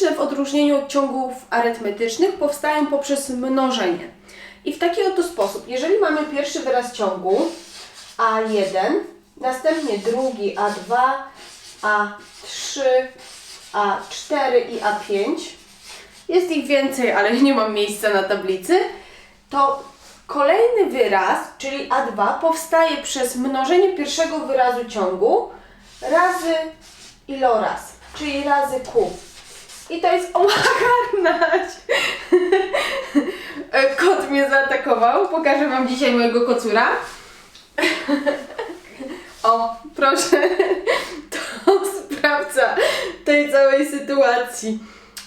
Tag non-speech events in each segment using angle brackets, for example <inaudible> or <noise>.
w odróżnieniu od ciągów arytmetycznych powstają poprzez mnożenie. I w taki oto sposób, jeżeli mamy pierwszy wyraz ciągu A1, następnie drugi A2, A3, A4 i A5, jest ich więcej, ale <laughs> nie mam miejsca na tablicy, to kolejny wyraz, czyli A2, powstaje przez mnożenie pierwszego wyrazu ciągu razy iloraz, czyli razy Q. I to jest omakarnać. E, Kot mnie zaatakował. Pokażę Wam dzisiaj mojego kocura. O, proszę. To sprawca tej całej sytuacji.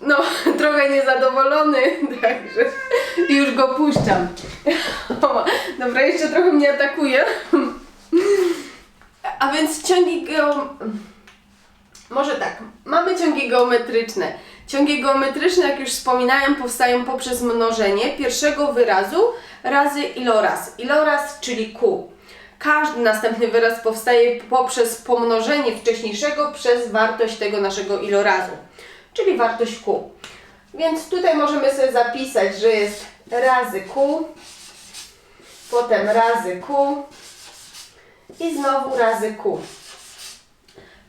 No, trochę niezadowolony, <laughs> także już go puszczam. Dobra, jeszcze trochę mnie atakuje. A więc ciągi geo... Może tak, mamy ciągi geometryczne. Ciągi geometryczne, jak już wspominałem, powstają poprzez mnożenie pierwszego wyrazu razy iloraz. Iloraz, czyli Q. Każdy następny wyraz powstaje poprzez pomnożenie wcześniejszego przez wartość tego naszego ilorazu, czyli wartość Q. Więc tutaj możemy sobie zapisać, że jest razy Q, potem razy Q i znowu razy Q.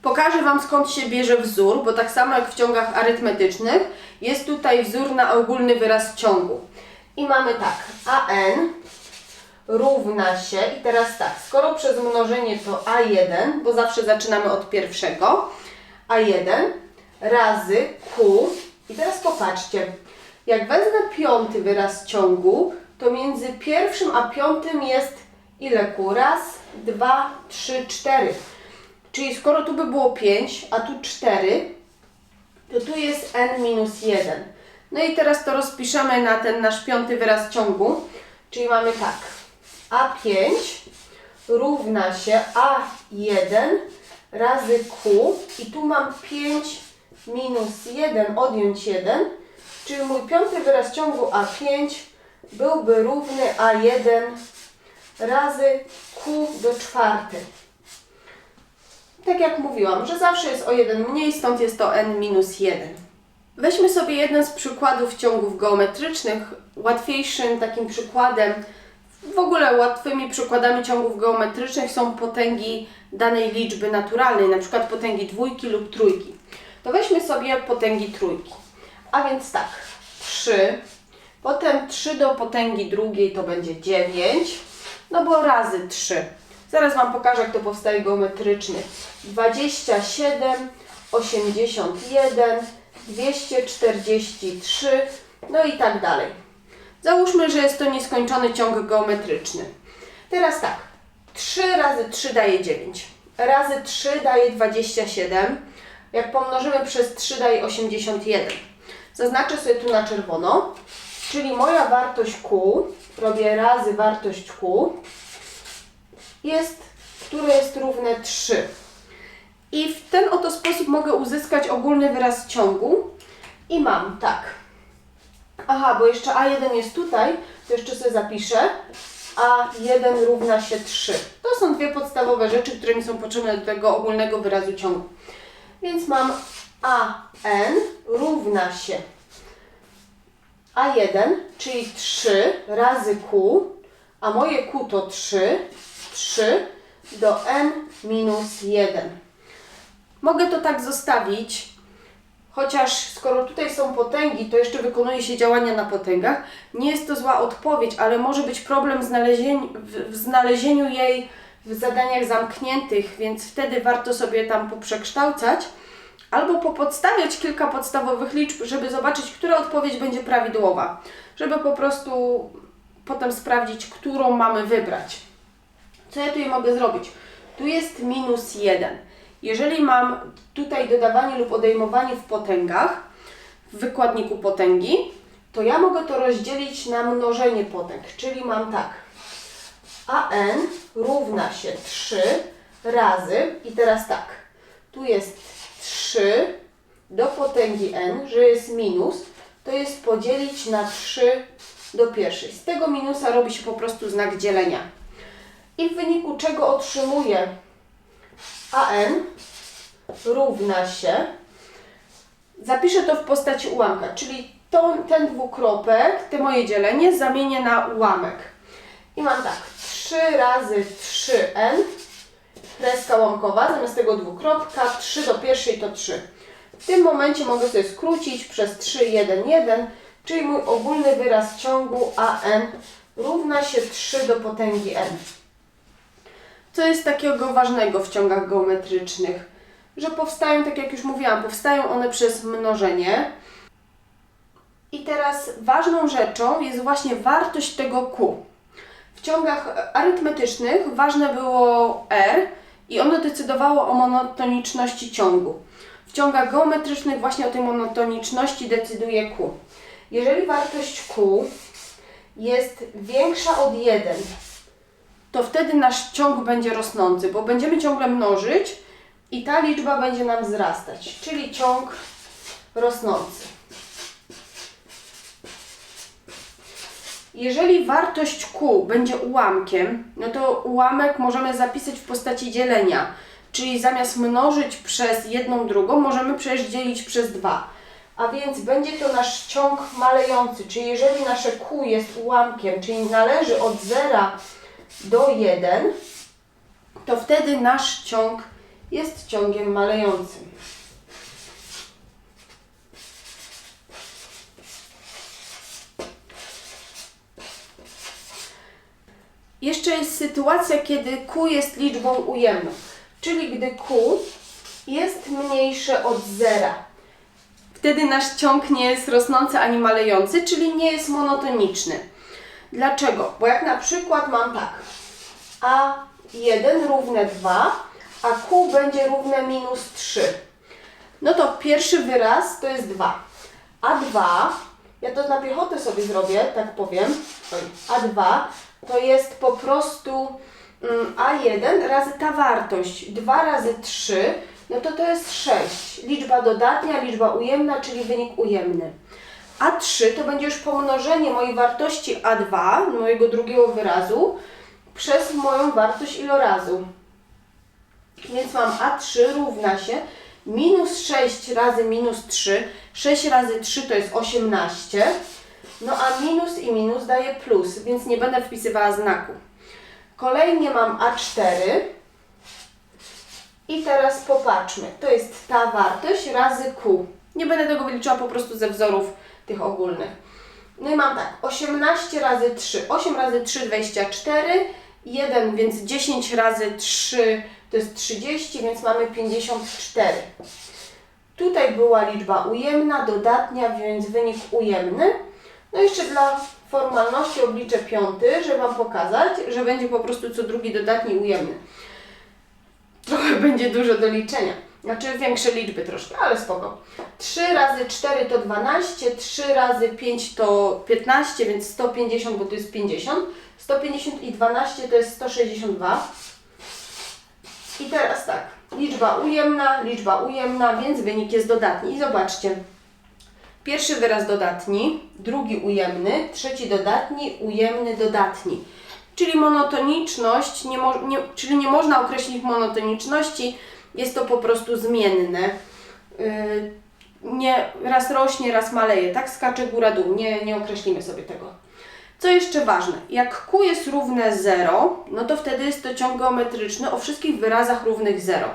Pokażę Wam skąd się bierze wzór, bo tak samo jak w ciągach arytmetycznych jest tutaj wzór na ogólny wyraz ciągu. I mamy tak, AN równa się, i teraz tak, skoro przez mnożenie to A1, bo zawsze zaczynamy od pierwszego, A1 razy Q, i teraz popatrzcie, jak wezmę piąty wyraz ciągu, to między pierwszym a piątym jest ile Q? Raz, dwa, trzy, cztery. Czyli skoro tu by było 5, a tu 4, to tu jest n minus 1. No i teraz to rozpiszemy na ten nasz piąty wyraz ciągu. Czyli mamy tak, a5 równa się a1 razy q i tu mam 5 minus 1 odjąć 1, czyli mój piąty wyraz ciągu a5 byłby równy a1 razy q do czwartej. Tak jak mówiłam, że zawsze jest o 1 mniej, stąd jest to n minus 1. Weźmy sobie jeden z przykładów ciągów geometrycznych. Łatwiejszym takim przykładem, w ogóle łatwymi przykładami ciągów geometrycznych są potęgi danej liczby naturalnej, na przykład potęgi dwójki lub trójki. To weźmy sobie potęgi trójki. A więc tak, 3, potem 3 do potęgi drugiej to będzie 9, no bo razy 3. Zaraz Wam pokażę, jak to powstaje geometrycznie. 27, 81, 243, no i tak dalej. Załóżmy, że jest to nieskończony ciąg geometryczny. Teraz tak, 3 razy 3 daje 9, razy 3 daje 27, jak pomnożymy przez 3 daje 81. Zaznaczę sobie tu na czerwono, czyli moja wartość Q, robię razy wartość Q, jest, które jest równe 3. I w ten oto sposób mogę uzyskać ogólny wyraz ciągu. I mam tak. Aha, bo jeszcze A1 jest tutaj, to jeszcze sobie zapiszę. A1 równa się 3. To są dwie podstawowe rzeczy, które mi są potrzebne do tego ogólnego wyrazu ciągu. Więc mam AN równa się A1, czyli 3 razy Q, a moje Q to 3, 3 do n minus 1. Mogę to tak zostawić, chociaż skoro tutaj są potęgi, to jeszcze wykonuje się działania na potęgach. Nie jest to zła odpowiedź, ale może być problem w znalezieniu, w, znalezieniu jej w zadaniach zamkniętych, więc wtedy warto sobie tam poprzekształcać albo popodstawiać kilka podstawowych liczb, żeby zobaczyć, która odpowiedź będzie prawidłowa, żeby po prostu potem sprawdzić, którą mamy wybrać. Co ja tutaj mogę zrobić? Tu jest minus 1. Jeżeli mam tutaj dodawanie lub odejmowanie w potęgach, w wykładniku potęgi, to ja mogę to rozdzielić na mnożenie potęg, czyli mam tak. AN równa się 3 razy, i teraz tak, tu jest 3 do potęgi n, że jest minus, to jest podzielić na 3 do pierwszej. Z tego minusa robi się po prostu znak dzielenia i w wyniku czego otrzymuję AN równa się Zapiszę to w postaci ułamka, czyli to, ten dwukropek, te moje dzielenie zamienię na ułamek. I mam tak, 3 razy 3n, kreska łamkowa, zamiast tego dwukropka, 3 do pierwszej to 3. W tym momencie mogę sobie skrócić przez 3, 1, 1, czyli mój ogólny wyraz ciągu an równa się 3 do potęgi n. Co jest takiego ważnego w ciągach geometrycznych? Że powstają, tak jak już mówiłam, powstają one przez mnożenie. I teraz ważną rzeczą jest właśnie wartość tego Q. W ciągach arytmetycznych ważne było R i ono decydowało o monotoniczności ciągu. W ciągach geometrycznych właśnie o tej monotoniczności decyduje Q. Jeżeli wartość Q jest większa od 1, to wtedy nasz ciąg będzie rosnący, bo będziemy ciągle mnożyć i ta liczba będzie nam wzrastać, czyli ciąg rosnący. Jeżeli wartość Q będzie ułamkiem, no to ułamek możemy zapisać w postaci dzielenia, czyli zamiast mnożyć przez jedną drugą, możemy przecież dzielić przez dwa. A więc będzie to nasz ciąg malejący, czyli jeżeli nasze Q jest ułamkiem, czyli należy od 0 do 1, to wtedy nasz ciąg jest ciągiem malejącym. Jeszcze jest sytuacja, kiedy Q jest liczbą ujemną, czyli gdy Q jest mniejsze od zera. Wtedy nasz ciąg nie jest rosnący ani malejący, czyli nie jest monotoniczny. Dlaczego? Bo jak na przykład mam tak, a1 równe 2, a q będzie równe minus 3. No to pierwszy wyraz to jest 2. A2, ja to na piechotę sobie zrobię, tak powiem. Oj, A2 to jest po prostu mm, A1 razy ta wartość. 2 razy 3, no to to jest 6. Liczba dodatnia, liczba ujemna, czyli wynik ujemny. A3 to będzie już pomnożenie mojej wartości A2, mojego drugiego wyrazu, przez moją wartość ilorazu. Więc mam A3 równa się minus 6 razy minus 3. 6 razy 3 to jest 18. No a minus i minus daje plus, więc nie będę wpisywała znaku. Kolejnie mam A4. I teraz popatrzmy. To jest ta wartość razy Q. Nie będę tego wyliczała po prostu ze wzorów tych ogólnych. No i mam tak, 18 razy 3. 8 razy 3, 24. 1, więc 10 razy 3 to jest 30, więc mamy 54. Tutaj była liczba ujemna, dodatnia, więc wynik ujemny. No jeszcze dla formalności obliczę piąty, żeby Wam pokazać, że będzie po prostu co drugi dodatni ujemny. Trochę będzie dużo do liczenia. Znaczy większe liczby troszkę, ale spoko. 3 razy 4 to 12, 3 razy 5 to 15, więc 150, bo to jest 50. 150 i 12 to jest 162. I teraz tak, liczba ujemna, liczba ujemna, więc wynik jest dodatni. I zobaczcie, pierwszy wyraz dodatni, drugi ujemny, trzeci dodatni, ujemny dodatni. Czyli monotoniczność, nie nie, czyli nie można określić monotoniczności, jest to po prostu zmienne. Yy, nie, raz rośnie, raz maleje, tak skacze góra-dół, nie, nie określimy sobie tego. Co jeszcze ważne, jak Q jest równe 0, no to wtedy jest to ciąg geometryczny o wszystkich wyrazach równych 0.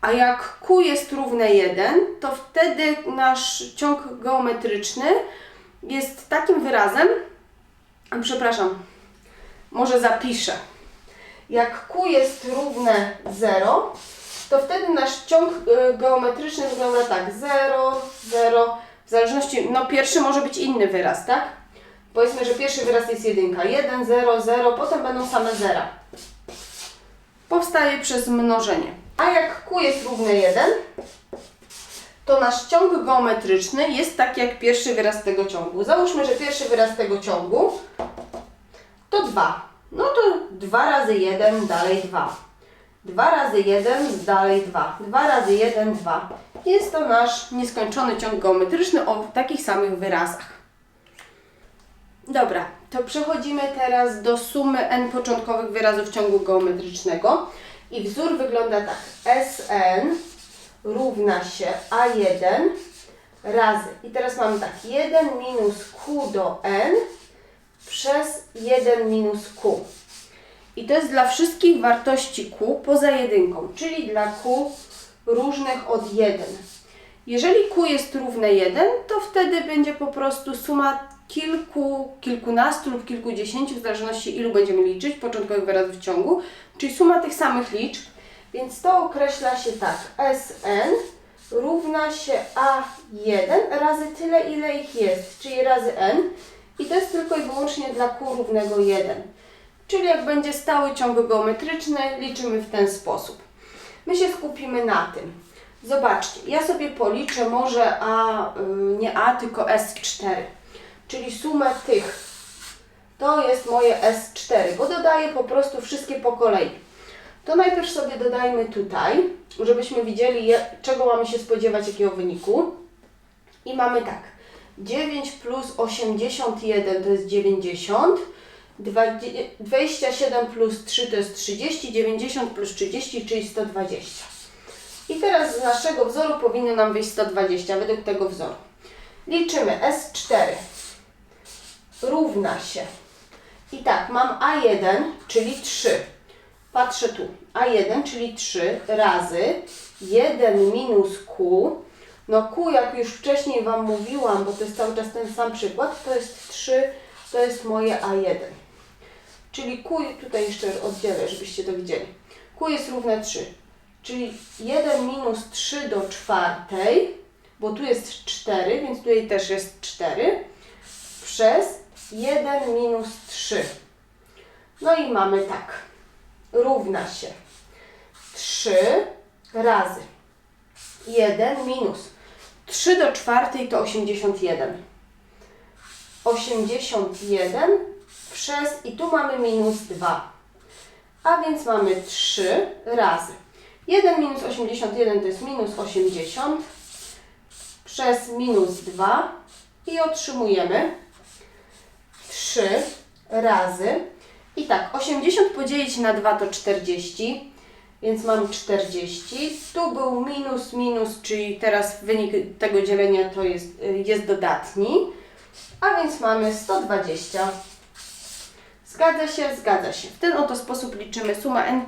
A jak Q jest równe 1, to wtedy nasz ciąg geometryczny jest takim wyrazem, przepraszam, może zapiszę. Jak Q jest równe 0, to wtedy nasz ciąg y, geometryczny wygląda tak 0, 0, w zależności, no pierwszy może być inny wyraz, tak? Powiedzmy, że pierwszy wyraz jest jedynka. 1, 0, 0, potem będą same zera. Powstaje przez mnożenie. A jak Q jest równe 1, to nasz ciąg geometryczny jest taki jak pierwszy wyraz tego ciągu. Załóżmy, że pierwszy wyraz tego ciągu to 2. No to 2 razy 1, dalej 2. 2 razy 1, dalej 2. 2 razy 1, 2. Jest to nasz nieskończony ciąg geometryczny o takich samych wyrazach. Dobra, to przechodzimy teraz do sumy n początkowych wyrazów ciągu geometrycznego. I wzór wygląda tak. Sn równa się A1 razy. I teraz mamy tak, 1 minus Q do N przez 1 minus Q. I to jest dla wszystkich wartości Q poza jedynką, czyli dla Q różnych od 1. Jeżeli Q jest równe 1, to wtedy będzie po prostu suma kilku, kilkunastu lub kilkudziesięciu, w zależności ilu będziemy liczyć, początkowych wyrazów w ciągu, czyli suma tych samych liczb, więc to określa się tak, Sn równa się A1 razy tyle, ile ich jest, czyli razy n i to jest tylko i wyłącznie dla Q równego 1. Czyli jak będzie stały ciąg geometryczny, liczymy w ten sposób. My się skupimy na tym. Zobaczcie, ja sobie policzę może A, y, nie A, tylko S4, czyli sumę tych. To jest moje S4, bo dodaję po prostu wszystkie po kolei. To najpierw sobie dodajmy tutaj, żebyśmy widzieli, czego mamy się spodziewać, jakiego wyniku. I mamy tak, 9 plus 81 to jest 90, Dwadzie- 27 plus 3 to jest 30, 90 plus 30, czyli 120. I teraz z naszego wzoru powinno nam wyjść 120 według tego wzoru. Liczymy S4 równa się. I tak, mam A1, czyli 3. Patrzę tu. A1, czyli 3 razy 1 minus Q. No Q, jak już wcześniej Wam mówiłam, bo to jest cały czas ten sam przykład, to jest 3, to jest moje A1. Czyli Q, tutaj jeszcze oddzielę, żebyście to widzieli. Q jest równe 3. Czyli 1 minus 3 do czwartej, bo tu jest 4, więc tutaj też jest 4, przez 1 minus 3. No i mamy tak, równa się 3 razy 1 minus 3 do czwartej to 81. 81 przez, i tu mamy minus 2. A więc mamy 3 razy. 1 minus 81 to jest minus 80 przez minus 2 i otrzymujemy 3 razy. I tak 80 podzielić na 2 to 40 więc mam 40 tu był minus minus czyli teraz wynik tego dzielenia to jest, y, jest dodatni. A więc mamy 120 Zgadza się, zgadza się. W ten oto sposób liczymy sumę n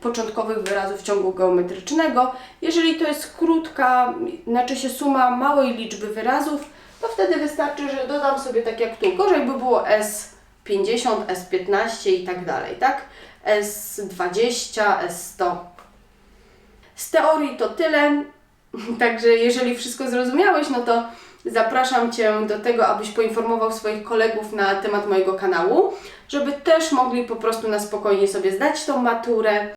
początkowych wyrazów ciągu geometrycznego. Jeżeli to jest krótka, znaczy się suma małej liczby wyrazów, to wtedy wystarczy, że dodam sobie tak jak tu. Gorzej by było S50, S15 i tak dalej, tak? S20, S100. Z teorii to tyle. <laughs> Także jeżeli wszystko zrozumiałeś, no to zapraszam Cię do tego, abyś poinformował swoich kolegów na temat mojego kanału, żeby też mogli po prostu na spokojnie sobie zdać tą maturę.